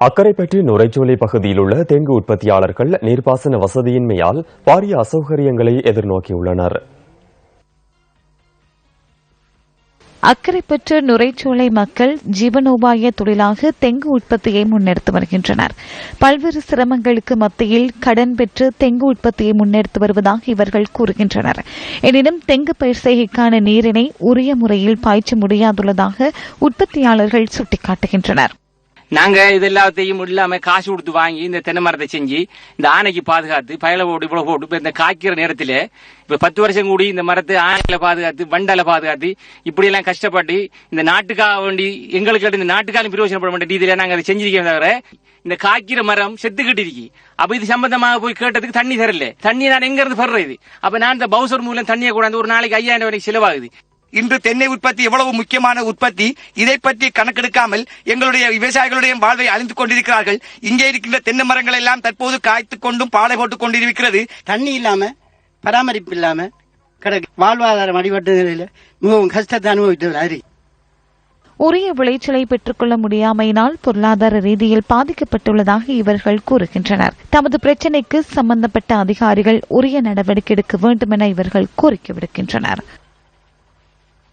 அக்கரைப்பற்று நுரைச்சோலை பகுதியில் உள்ள தெங்கு உற்பத்தியாளர்கள் நீர்ப்பாசன வசதியின்மையால் பாரிய அசௌகரியங்களை எதிர்நோக்கியுள்ளனர். அக்கரைப்பற்று நுரைச்சோலை மக்கள் ஜீவனோபாய தொழிலாக தெங்கு உற்பத்தியை முன்னெடுத்து வருகின்றனர். பல்வேறு சிரமங்களுக்கு மத்தியில் கடன் பெற்று தெங்கு உற்பத்தியை முன்னெடுத்து வருவதாக இவர்கள் கூறுகின்றனர். எனினும் தெங்கு பயிர் செய்கைக்கான நீரினை உரிய முறையில் பாய்ச்ச முடியாதுள்ளதாக உற்பத்தியாளர்கள் சுட்டிக்காட்டுகின்றனர். நாங்க இது எல்லாத்தையும் இல்லாம காசு கொடுத்து வாங்கி இந்த தென்னை மரத்தை செஞ்சு இந்த ஆனைக்கு பாதுகாத்து பயல போட்டு இவ்வளவு போட்டு இப்ப இந்த காய்க்கிற நேரத்துல இப்ப பத்து வருஷம் கூடி இந்த மரத்தை ஆனையில பாதுகாத்து வண்டால பாதுகாத்து இப்படி எல்லாம் கஷ்டப்பட்டு இந்த நாட்டுக்காக வேண்டி எங்களுக்கு இந்த நாட்டுக்காலும் பிரயோஜனப்பட மாட்டேன் ரீதியில நாங்க அதை செஞ்சிருக்கோம் தவிர இந்த காய்க்கிற மரம் செத்துக்கிட்டு இருக்கு. அப்ப இது சம்பந்தமாக போய் கேட்டதுக்கு தண்ணி தரல. தண்ணி நான் எங்க இருந்து படுறது அப்ப நான் இந்த பவுசர் மூலம் தண்ணியை கூடாந்து ஒரு நாளைக்கு ஐயாயிரம் வரைக்கும் செலவாகுது. இன்று தென்னை உற்பத்தி எவ்வளவு முக்கியமான உற்பத்தி? இதை பற்றி கணக்கெடுக்காமல் எங்களுடைய விவசாயிகளுடைய வாழ்வை அழிந்து கொண்டிருக்கிறார்கள். இங்கே இருக்கின்ற தென்னை மரங்கள் எல்லாம் தற்போது காய்த்துக் கொண்டும் பாலை போட்டுக் கொண்டிருக்கிறது. தண்ணி இல்லாம பராமரிப்பு இல்லாம கிடக்கு. வாழ்வாதாரம் அடிபட்ட நிலையில மிகவும் கஷ்டத்தை அனுபவித்தவர் உரிய விளைச்சலை பெற்றுக்கொள்ள முடியாமையினால் பொருளாதார ரீதியில் பாதிக்கப்பட்டுள்ளதாக இவர்கள் கூறுகின்றனர். தமது பிரச்சினைக்கு சம்பந்தப்பட்ட அதிகாரிகள் உரிய நடவடிக்கை எடுக்க வேண்டும் என இவர்கள் கோரிக்கை விடுக்கின்றனர்.